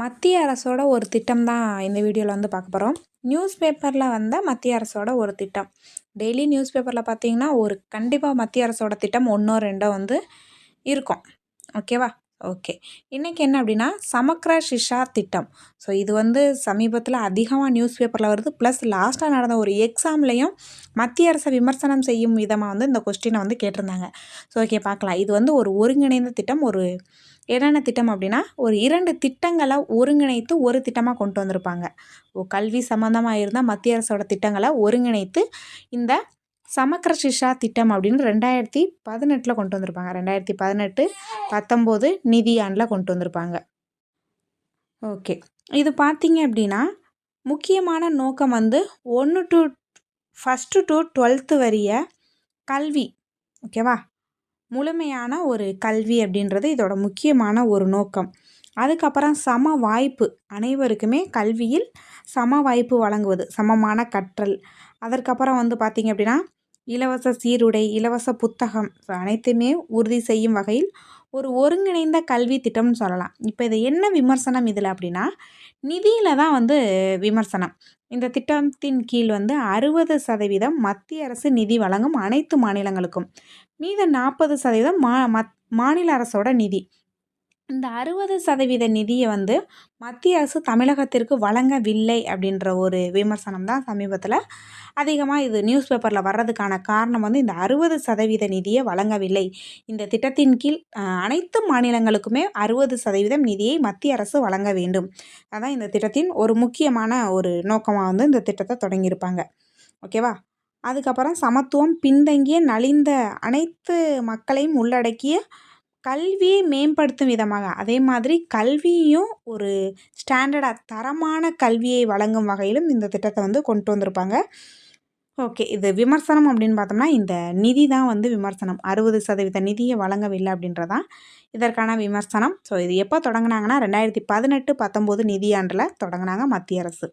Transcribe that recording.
மத்திய அரசோட ஒரு திட்டம் தான் இந்த வீடியோவில் வந்து பார்க்க போகிறோம் நியூஸ் பேப்பரில் வந்த மத்திய அரசோட ஒரு திட்டம். டெய்லி நியூஸ் பேப்பரில் பார்த்தீங்கன்னா ஒரு கண்டிப்பாக மத்திய அரசோட திட்டம் ஒன்றோ ரெண்டோ வந்து இருக்கும். ஓகேவா? ஓகே. இன்றைக்கி என்ன அப்படின்னா சமக்ர ஷிஷா திட்டம். ஸோ இது வந்து சமீபத்தில் அதிகமாக நியூஸ் பேப்பரில் வருது. ப்ளஸ் லாஸ்ட்டாக நடந்த ஒரு எக்ஸாம்லேயும் மத்திய அரசை விமர்சனம் செய்யும் விதமாக வந்து இந்த கொஸ்டினை வந்து கேட்டிருந்தாங்க. ஸோ ஓகே பார்க்கலாம். இது வந்து ஒரு ஒருங்கிணைந்த திட்டம். ஒரு என்னென்ன திட்டம் அப்படின்னா ஒரு இரண்டு திட்டங்களை ஒருங்கிணைத்து ஒரு திட்டமாக கொண்டு வந்திருப்பாங்க. ஓ கல்வி சம்மந்தமாக இருந்தால் மத்திய அரசோட திட்டங்களை ஒருங்கிணைத்து இந்த சமக்கர சிஷா திட்டம் அப்படின்னு ரெண்டாயிரத்தி பதினெட்டில் கொண்டு வந்திருப்பாங்க. ரெண்டாயிரத்தி பதினெட்டு பத்தொம்போது நிதி ஆண்டில் கொண்டு வந்திருப்பாங்க. ஓகே. இது பார்த்தீங்க அப்படின்னா முக்கியமான நோக்கம் வந்து ஒன்று டு ஃபஸ்ட்டு டு டுவெல்த்து வரிய கல்வி. ஓகேவா? முழுமையான ஒரு கல்வி அப்படின்றது இதோட முக்கியமான ஒரு நோக்கம். அதுக்கப்புறம் சம வாய்ப்பு. அனைவருக்குமே கல்வியில் சம வாய்ப்பு வழங்குவது. சமமான கற்றல். அதற்கப்புறம் வந்து பார்த்திங்க அப்படின்னா இலவச சீருடை இலவச புத்தகம் அனைத்துமே உறுதி செய்யும் வகையில் ஒரு ஒருங்கிணைந்த கல்வி திட்டம்னு சொல்லலாம். இப்போ இது என்ன விமர்சனம் இதில் அப்படின்னா நிதியில் தான் வந்து விமர்சனம். இந்த திட்டத்தின் கீழ் வந்து அறுபது சதவீதம் மத்திய அரசு நிதி வழங்கும் அனைத்து மாநிலங்களுக்கும் மீத நாற்பது சதவீதம் மா மத் மாநில அரசோட நிதி. இந்த அறுபது சதவீத நிதியை வந்து மத்திய அரசு தமிழகத்திற்கு வழங்கவில்லை அப்படின்ற ஒரு விமர்சனம் தான் சமீபத்தில் அதிகமாக இது நியூஸ் பேப்பரில் வர்றதுக்கான காரணம் வந்து இந்த அறுபது சதவீத நிதியை வழங்கவில்லை. இந்த திட்டத்தின் கீழ் அனைத்து மாநிலங்களுக்குமே அறுபது சதவீதம் நிதியை மத்திய அரசு வழங்க வேண்டும். அதான் இந்த திட்டத்தின் ஒரு முக்கியமான ஒரு நோக்கமாக வந்து இந்த திட்டத்தை தொடங்கியிருப்பாங்க. ஓகேவா? அதுக்கப்புறம் சமத்துவம் பின்தங்கிய நலிந்த அனைத்து மக்களையும் உள்ளடக்கிய கல்வியை மேம்படுத்தும் விதமாக அதே மாதிரி கல்வியும் ஒரு ஸ்டாண்டர்டாக தரமான கல்வியை வழங்கும் வகையிலும் இந்த திட்டத்தை வந்து கொண்டு வந்திருப்பாங்க. ஓகே இது விமர்சனம் அப்படின்னு பார்த்தோம்னா இந்த நிதி தான் வந்து விமர்சனம். அறுபது சதவீத நிதியை வழங்கவில்லை அப்படின்றதான் இதற்கான விமர்சனம். ஸோ இது எப்போ தொடங்கினாங்கன்னா ரெண்டாயிரத்தி பதினெட்டு பத்தொம்போது நிதியாண்டில் தொடங்கினாங்க மத்திய அரசு.